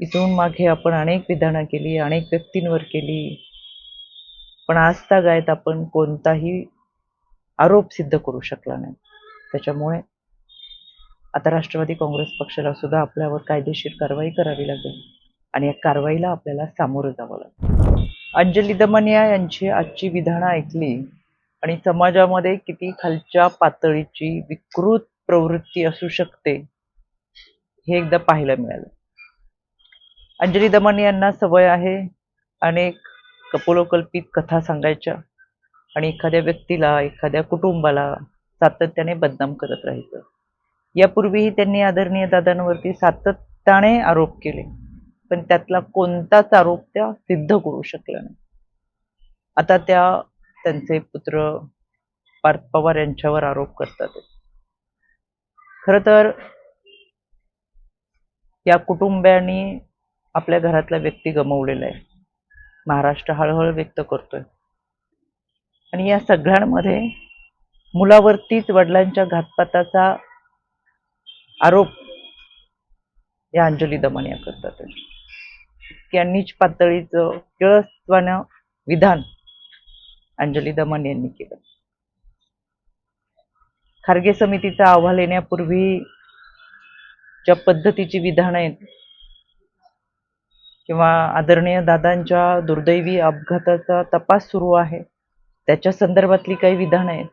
इथून मागे आपण अनेक विधानं केली अनेक व्यक्तींवर केली. पण आजतागायत आपण कोणताही आरोप सिद्ध करू शकला नाही. त्याच्यामुळे आता राष्ट्रवादी काँग्रेस पक्षाला सुद्धा आपल्यावर कायदेशीर कारवाई करावी लागेल आणि या कारवाईला आपल्याला सामोरं जावं लागेल. अंजली दमनिया यांची आजची विधानं ऐकली आणि समाजामध्ये किती खालच्या पातळीची विकृत प्रवृत्ती असू शकते हे एकदा पाहायला मिळालं. अंजली दमन यांना सवय आहे अनेक कपोलोकल्पित कथा सांगायच्या आणि एखाद्या व्यक्तीला एखाद्या कुटुंबाला सातत्याने बदनाम करत राहायचं. यापूर्वीही त्यांनी आदरणीय दादांवरती सातत्याने आरोप केले पण त्यातला कोणताच आरोप त्या सिद्ध करू शकल्या नाही. आता त्या त्यांचे पुत्र पार्थ पवार यांच्यावर आरोप करतात. खर तर या कुटुंबियांनी आपल्या घरातला व्यक्ती गमवलेला आहे. महाराष्ट्र हळहळ व्यक्त करतोय. आणि या सगळ्यांमध्ये मुलावरतीच वडिलांच्या घातपाताचा आरोप या अंजली दमनिया करतात. की नीच पातळीचं किळस्वानं विधान अंजली दमन यांनी केलं. खारगे समितीचा अहवाल येण्यापूर्वी ज्या पद्धतीची विधानं आहेत किंवा आदरणीय दादांच्या दुर्दैवी अपघाताचा तपास सुरू आहे. त्याच्या संदर्भातली काही विधानं आहेत.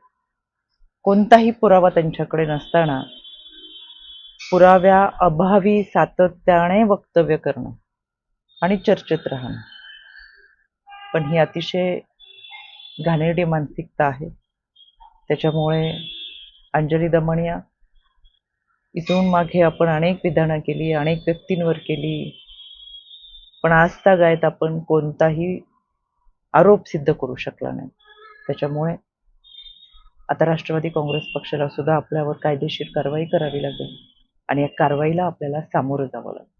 कोणताही पुरावा त्यांच्याकडे नसताना पुराव्या अभावी सातत्याने वक्तव्य करणं आणि चर्चेत राहणं. पण ही अतिशय घाणेरडी मानसिकता आहे. त्याच्यामुळे अंजली दमनिया इथून मागे आपण अनेक विधानं केली अनेक व्यक्तींवर केली पण आजतागायत आपण कोणताही आरोप सिद्ध करू शकला नाही. त्याच्यामुळे आता राष्ट्रवादी काँग्रेस पक्षाला सुद्धा आपल्यावर कायदेशीर कारवाई करावी लागेल आणि या कारवाईला आपल्याला सामोरं जावं लागेल.